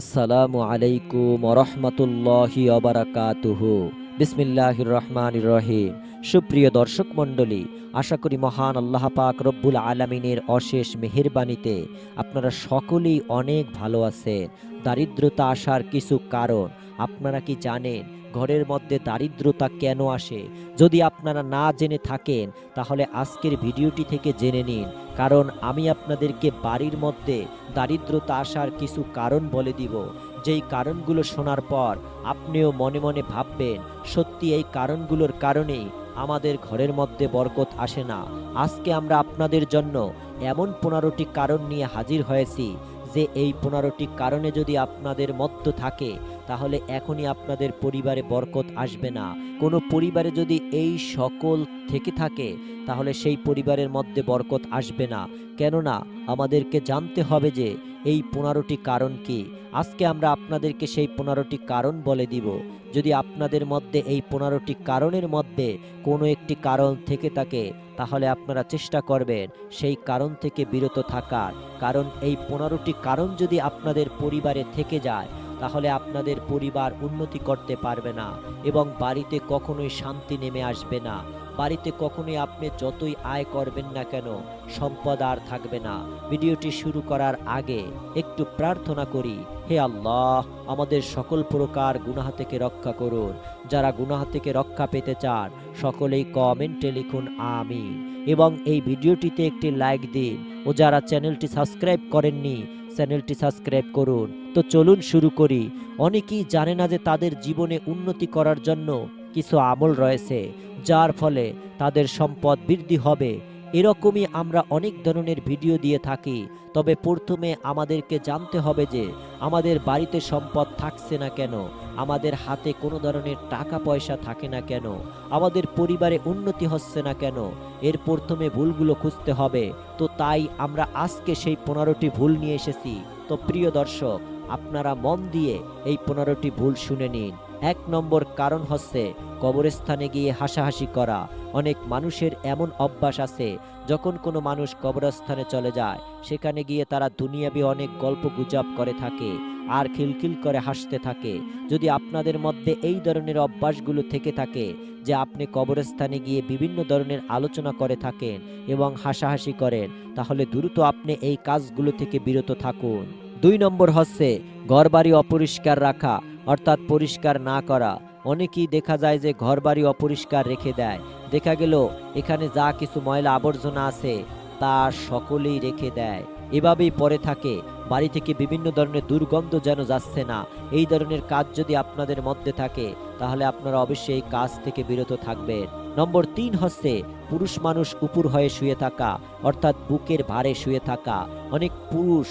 আসসালামু আলাইকুম রহমতুল্লাহি অবরাকাতুহু বিসমিল্লাহির রহমান রহিম। সুপ্রিয় দর্শক মণ্ডলী, আশা করি মহান আল্লাহ পাক রব্বুল আলমিনের অশেষ মেহেরবানীতে আপনারা সকলেই অনেক ভালো আছেন। দারিদ্রতা আসার কিছু কারণ আপনারা কি জানেন? ঘরের মধ্যে দারিদ্রতা কেন আসে? যদি আপনারা না জেনে থাকেন, তাহলে আজকের ভিডিওটি থেকে জেনে নিন। কারণ আমি আপনাদেরকে বাড়ির মধ্যে দারিদ্রতা আসার কিছু কারণ বলে দিব। যেই কারণগুলো শোনার পর আপনিও মনে মনে ভাববেন, সত্যি এই কারণগুলোর কারণেই আমাদের ঘরের মধ্যে বরকত আসে না। আজকে আমরা আপনাদের জন্য এমন পনেরোটি কারণ নিয়ে হাজির হয়েছি যে এই পনেরোটি কারণে যদি আপনাদের মধ্য থাকে, তাহলে এখনই আপনাদের পরিবারে বরকত আসবে না। কোনো পরিবারে যদি এই সকল থেকে থাকে, তাহলে সেই পরিবারের মধ্যে বরকত আসবে না। কেননা, আমাদেরকে জানতে হবে যে এই পনেরোটি কারণ কি? আজকে আমরা আপনাদেরকে সেই পনেরোটি কারণ বলে দিব। যদি আপনাদের মধ্যে এই পনেরোটি কারণের মধ্যে কোনো একটি কারণ থেকে থাকে, তাহলে আপনারা চেষ্টা করবেন সেই কারণ থেকে বিরত থাকার। কারণ এই পনেরোটি কারণ যদি আপনাদের পরিবারে থেকে যায়, তাহলে আপনাদের পরিবার উন্নতি করতে পারবে না এবং বাড়িতে কখনোই শান্তি নেমে আসবে না। বাড়িতে কখনোই আপনি যতই আয় করবেন না কেন, সম্পদ আর থাকবে না। ভিডিওটি শুরু করার আগে একটু প্রার্থনা করি, হে আল্লাহ, আমাদের সকল প্রকার গুনাহ থেকে রক্ষা করুন। যারা গুনাহ থেকে রক্ষা পেতে চান, সকলেই কমেন্টে লিখুন আমি এবং এই ভিডিওটিতে একটি লাইক দিন। ও যারা চ্যানেলটি সাবস্ক্রাইব করেননি, চ্যানেলটি সাবস্ক্রাইব করুন। তো চলুন শুরু করি। অনেকেই জানে না যে তাদের জীবনে উন্নতি করার জন্য কিছু আমল রয়েছে। যার ফলে তাদের সম্পদ বৃদ্ধি হবে। এরকমই আমরা অনেক ধরনের ভিডিও দিয়ে থাকি, তবে প্রথমে আমাদেরকে জানতে হবে যে আমাদের বাড়িতে সম্পদ থাকছে না কেন? আমাদের হাতে কোনো ধরনের টাকা পয়সা থাকে না কেন? আমাদের পরিবারে উন্নতি হচ্ছে না কেন? এর প্রথমে ভুলগুলো খুঁজতে হবে। তো তাই আমরা আজকে সেই পনেরোটি ভুল নিয়ে এসেছি। তো প্রিয় দর্শক, আপনারা মন দিয়ে এই পনেরোটি ভুল শুনে নিন। এক নম্বর কারণ হচ্ছে কবরস্থানে গিয়ে হাসাহাসি করা। অনেক মানুষের এমন অভ্যাস আছে, যখন কোনো মানুষ কবরস্থানে চলে যায়, সেখানে গিয়ে তারা দুনিয়াবি অনেক গল্প গুজব করে থাকে, আর খিলখিল করে হাসতে থাকে। যদি আপনাদের মধ্যে এই ধরনের অভ্যাসগুলো থেকে থাকে, যে আপনি কবরস্থানে গিয়ে বিভিন্ন ধরনের আলোচনা করে থাকেন এবং হাসাহাসি করেন, তাহলে দ্রুত আপনি এই কাজগুলো থেকে বিরত থাকুন। দুই নম্বর হচ্ছে ঘরবাড়ি অপরিষ্কার রাখা। অর্থাৎ পরিষ্কার না করা। অনেকেই দেখা যায় যে ঘরবাড়ি অপরিষ্কার রেখে দেয়। দেখা গেল, এখানে যা কিছু ময়লা আবর্জনা আছে, তা সকলেই রেখে দেয়। এভাবেই পরে থাকে। বাড়ি থেকে বিভিন্ন ধরনের দুর্গন্ধ যেন যাচ্ছে না। এই ধরনের কাজ যদি আপনাদের মধ্যে থাকে, তাহলে আপনারা অবশ্যই এই কাজ থেকে বিরত থাকবেন। নম্বর তিন হচ্ছে, পুরুষ মানুষ উপর হয়ে শুয়ে থাকা, অর্থাৎ বুকের ভারে শুয়ে থাকা। অনেক পুরুষ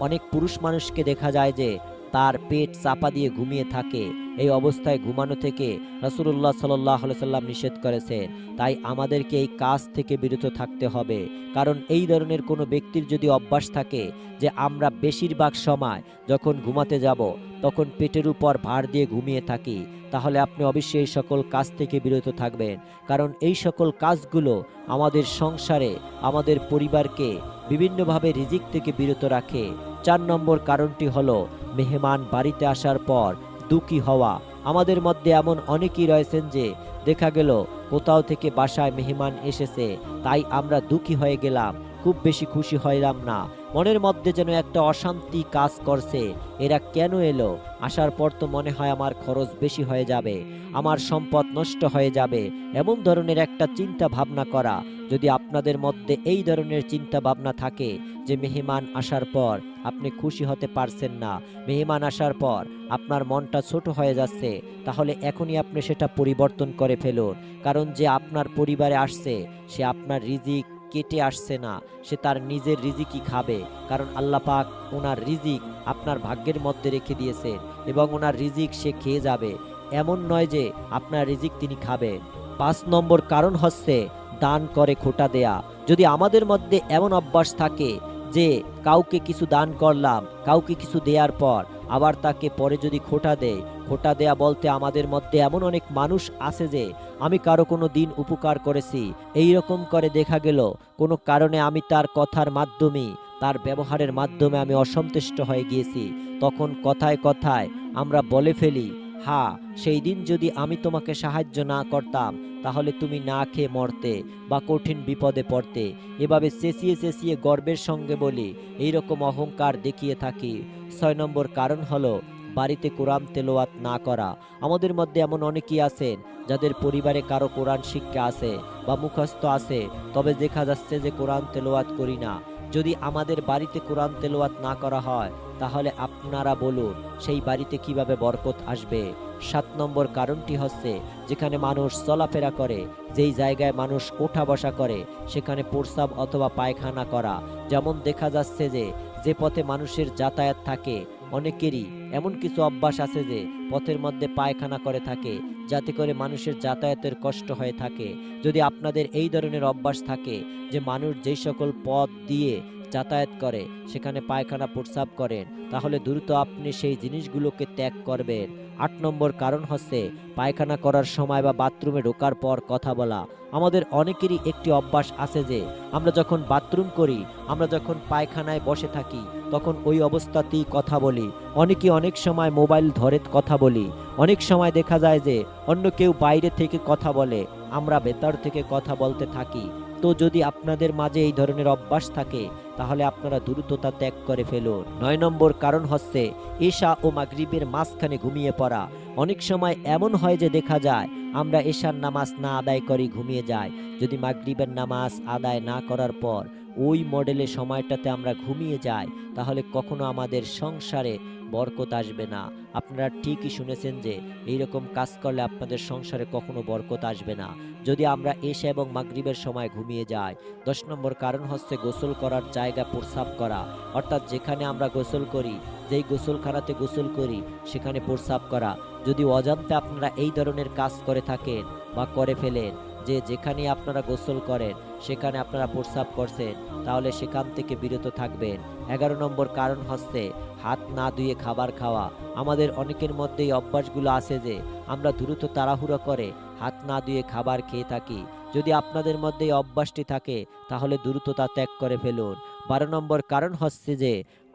অনেক পুরুষ মানুষকে দেখা যায় যে তার পেট চাপা দিয়ে ঘুমিয়ে থাকে। এই অবস্থায় ঘুমানো থেকে রসুল্লাহ সাল্লাহ সাল্লাম নিষেধ করেছেন, তাই আমাদেরকে এই কাজ থেকে বিরত থাকতে হবে। কারণ এই ধরনের কোনো ব্যক্তির যদি অভ্যাস থাকে যে আমরা বেশিরভাগ সময় যখন ঘুমাতে যাব, তখন পেটের উপর ভার দিয়ে ঘুমিয়ে থাকি। তাহলে আপনি অবশ্যই এই সকল কাজ থেকে বিরত থাকবেন। কারণ এই সকল কাজগুলো আমাদের সংসারে, আমাদের পরিবারকে বিভিন্নভাবে রিজিক থেকে বিরত রাখে। চার নম্বর কারণটি হলো, মেহমান বাড়িতে আসার পর দুঃখী হওয়া। আমাদের মধ্যে এমন অনেকেই রয়েছেন যে দেখা গেল, কোথাও থেকে বাসায় মেহমান এসেছে, তাই আমরা দুঃখী হয়ে গেলাম। খুব বেশি খুশি হইলাম না। মনের মধ্যে যেন একটা অশান্তি কাজ করছে। এরা কেন এলো? আসার পর তো মনে হয় আমার খরচ বেশি হয়ে যাবে। আমার সম্পদ নষ্ট হয়ে যাবে। এমন ধরনের একটা চিন্তা ভাবনা করা। যদি আপনাদের মধ্যে এই ধরনের চিন্তা ভাবনা থাকে যে, মেহমান আসার পর আপনি খুশি হতে পারছেন না, মেহমান আসার পর আপনার মনটা ছোট হয়ে যাচ্ছে, তাহলে এখনই আপনি সেটা পরিবর্তন করে ফেলুন। কারণ যে আপনার পরিবারে আসছে, সে আপনার রিজিক কেটে আসছে না, সে তার নিজের রিজিকই খাবে। কারণ আল্লাহ পাক ওনার রিজিক আপনার ভাগ্যের মধ্যে রেখে দিয়েছেন এবং ওনার রিজিক সে খেয়ে যাবে। এমন নয় যে আপনার রিজিক তিনি খাবেন। পাঁচ নম্বর কারণ হচ্ছে দান করে খোটা দেয়া। যদি আমাদের মধ্যে এমন অভ্যাস থাকে যে কাউকে কিছু দান করলাম, কাউকে কিছু দেওয়ার পর আবার তাকে পরে যদি খোটা দেয়, খোটা দেয়া বলতে আমাদের মধ্যে এমন অনেক মানুষ আছে যে, আমি কারও কোনো দিন উপকার করেছি। এই রকম করে দেখা গেল, কোনো কারণে আমি তার কথার মাধ্যমে, তার ব্যবহারের মাধ্যমে আমি অসন্তুষ্ট হয়ে গিয়েছি। তখন কথায় কথায় আমরা বলে ফেলি হ্যাঁ সেই দিন যদি আমি তোমাকে সাহায্য না করতাম, তাহলে তুমি না খেয়ে মরতে বা কঠিন বিপদে পড়তে। এভাবে চেঁচিয়ে চেঁচিয়ে গর্বের সঙ্গে বলি, এইরকম অহংকার দেখিয়ে থাকি। ছয় নম্বর কারণ হলো, বাড়িতে কোরআন তেলোয়াত না করা। আমাদের মধ্যে এমন অনেকেই আছেন, যাদের পরিবারে কারও কোরআন শিক্ষা আছে বা মুখস্থ আছে, তবে দেখা যাচ্ছে যে কোরআন তেলোয়াত করি না। যদি আমাদের বাড়িতে কোরআন তেলোয়াত না করা হয়, তাহলে আপনারা বলুন, সেই বাড়িতে কীভাবে বরকত আসবে? সাত নম্বর কারণটি হচ্ছে, যেখানে মানুষ চলাফেরা করে, যেই জায়গায় মানুষ ওঠা বসা করে, সেখানে প্রস্রাব অথবা পায়খানা করা। যেমন দেখা যাচ্ছে যে যে পথে মানুষের যাতায়াত থাকে, অনেকেরই এমন কিছু অভ্যাস আছে যে, পথের মধ্যে পায়খানা করে থাকে। যাতে করে মানুষের যাতায়াতের কষ্ট হয়ে থাকে। যদি আপনাদের এই ধরনের অভ্যাস থাকে যে মানুষ যেই সকল পথ দিয়ে যাতায়াত করে, সেখানে পায়খানা প্রস্রাব করেন, তাহলে দ্রুত আপনি সেই জিনিসগুলোকে ত্যাগ করবেন। আট নম্বর কারণ হচ্ছে পায়খানা করার সময় বা বাথরুমে ঢোকার পর কথা বলা। আমাদের অনেকেরই একটি অভ্যাস আছে যে, আমরা যখন বাথরুম করি, আমরা যখন পায়খানায় বসে থাকি, তখন ওই অবস্থাতেই কথা বলি। অনেকে অনেক সময় মোবাইল ধরে কথা বলি। অনেক সময় দেখা যায় যে, অন্য কেউ বাইরে থেকে কথা বলে, আমরা ভেতর থেকে কথা বলতে থাকি। তো যদি আপনাদের মাঝে এই ধরনের অভ্যাস থাকে, তাহলে আপনারা দ্রুততা ত্যাগ করে ফেলুন। নয় নম্বর কারণ হচ্ছে এশা ও মাগরিবের মাঝখানে ঘুমিয়ে পড়া। অনেক সময় এমন হয় যে দেখা যায়, আমরা এশার নামাজ না আদায় করি, ঘুমিয়ে যাই। যদি মাগরিবের নামাজ আদায় না করার পর ওই মডেলের সময়টাতে আমরা ঘুমিয়ে যাই, তাহলে কখনো আমাদের সংসারে বরকত আসবে না। আপনারা ঠিকই শুনেছেন যে এই রকম কাজ করলে আপনাদের সংসারে কখনো বরকত আসবে না। যদি আমরা এশা এবং মাগরিবের সময় ঘুমিয়ে যাই, দশ নম্বর কারণ হচ্ছে গোসল করার জায়গা প্রস্রাব করা। অর্থাৎ যেখানে আমরা গোসল করি, যেই গোসলখানাতে গোসল করি, সেখানে প্রস্রাব করা। যদি অজান্তে আপনারা এই ধরনের কাজ করে থাকেন বা করে ফেলেন যে যেখানে আপনারা গোসল করেন, সেখানে আপনারা প্রস্রাব করছেন, তাহলে সেখান থেকে বিরত থাকবেন। এগারো নম্বর কারণ হচ্ছে হাত না ধুয়ে খাবার খাওয়া। আমাদের অনেকের মধ্যে এই অভ্যাসগুলো আছে যে, আমরা দ্রুত তাড়াহুড়ো করে হাত না ধুয়ে খাবার খেয়ে থাকি। যদি আপনাদের মধ্যে এই অভ্যাসটি থাকে, তাহলে দ্রুততা ত্যাগ করে ফেলুন। বারো নম্বর কারণ হচ্ছে যে,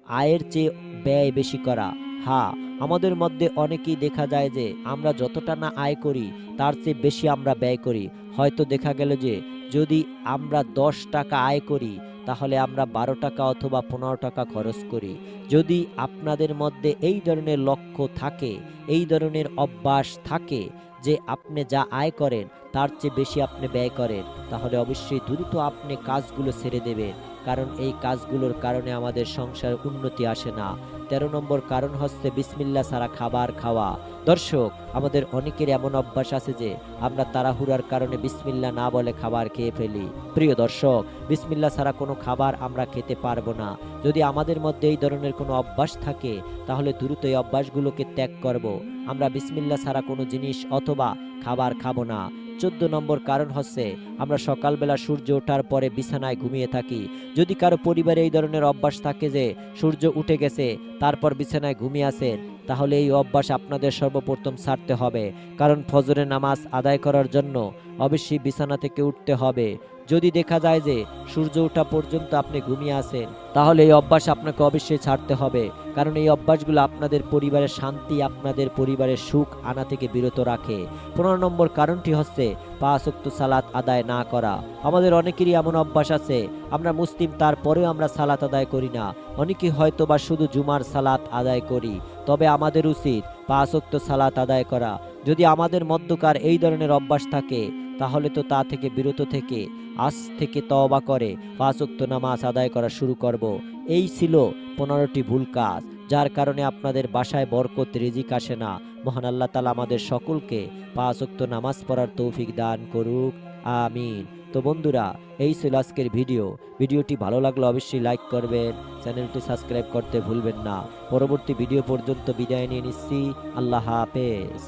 আয়ের চেয়ে ব্যয় বেশি করা। হ্যাঁ আমাদের মধ্যে অনেকেই দেখা যায় যে, আমরা যতটা না আয় করি, তার চেয়ে বেশি আমরা ব্যয় করি। হয়তো দেখা গেল যে যদি আমরা দশ টাকা আয় করি, তাহলে আমরা বারো টাকা অথবা পনেরো টাকা খরচ করি। যদি আপনাদের মধ্যে এই ধরনের লক্ষ্য থাকে, এই ধরনের অভ্যাস থাকে যে আপনি যা আয় করেন, তার চেয়ে বেশি আপনি ব্যয় করেন, তাহলে অবশ্যই দ্রুত আপনি কাজগুলো ছেড়ে দেবেন। কারণ এই কাজগুলোর কারণে আমাদের সংসার উন্নতি আসে না। তেরো নম্বর কারণ হচ্ছে বিসমিল্লা ছাড়া খাবার খাওয়া। দর্শক, আমাদের অনেকের এমন অভ্যাস আছে যে আমরা তাড়াহুড়ার কারণে বিসমিল্লা না বলে খাবার খেয়ে ফেলি। প্রিয় দর্শক, বিসমিল্লা ছাড়া কোনো খাবার আমরা খেতে পারব না। যদি আমাদের মধ্যে এই ধরনের কোনো অভ্যাস থাকে, তাহলে দ্রুত এই অভ্যাসগুলোকে ত্যাগ করব। আমরা বিসমিল্লা ছাড়া কোনো জিনিস অথবা খাবার খাব না। চোদ্দ নম্বর কারণ হচ্ছে, আমরা সকালবেলা সূর্য ওঠার পরে বিছানায় ঘুমিয়ে থাকি। যদি কারও পরিবারে এই ধরনের অভ্যাস থাকে যে, সূর্য উঠে গেছে, তারপর বিছানায় ঘুমিয়ে আসেন তাহলে এই অভ্যাস আপনাদের সর্বপ্রথম ছাড়তে হবে। কারণ ফজরে নামাজ আদায় করার জন্য অবশ্যই বিছানা থেকে উঠতে হবে। যদি দেখা যায় যে সূর্য ওঠা পর্যন্ত আপনি ঘুমিয়ে আছেন, তাহলে এই অভ্যাস আপনাকে অবশ্যই ছাড়তে হবে। কারণ এই অভ্যাসগুলো আপনাদের পরিবারের শান্তি, আপনাদের পরিবারের সুখ আনা থেকে বিরত রাখে। পনেরো নম্বর কারণটি হচ্ছে পাঁচ ওয়াক্ত সালাত আদায় না করা। আমাদের অনেকেরই এমন অভ্যাস আছে, আমরা মুসলিম, তারপরেও আমরা সালাত আদায় করি না। অনেকে হয়তো বা শুধু জুমার সালাত আদায় করি, তবে আমাদের উচিত পাঁচ ওয়াক্ত সালাত আদায় করা। যদি আমাদের মধ্যকার এই ধরনের অভ্যাস থাকে, তাহলে তো তা থেকে বিরত থেকে আজ থেকে তওবা করে, পাঁচ ওয়াক্ত নামাজ আদায় করা শুরু করব। এই ছিল পনেরোটি ভুল কাজ, যার কারণে আপনাদের বাসায় বরকত, রিজিক আসে না। মহান আল্লাহ তালা আমাদের সকলকে পাঁচ ওয়াক্ত নামাজ পড়ার তৌফিক দান করুক, আমিন। তো বন্ধুরা, এই ছিল আজকের ভিডিও। ভিডিওটি ভালো লাগলে অবশ্যই লাইক করবেন, চ্যানেলটি সাবস্ক্রাইব করতে ভুলবেন না। পরবর্তী ভিডিও পর্যন্ত বিদায় নিয়ে নিচ্ছি। আল্লাহ হাফেজ।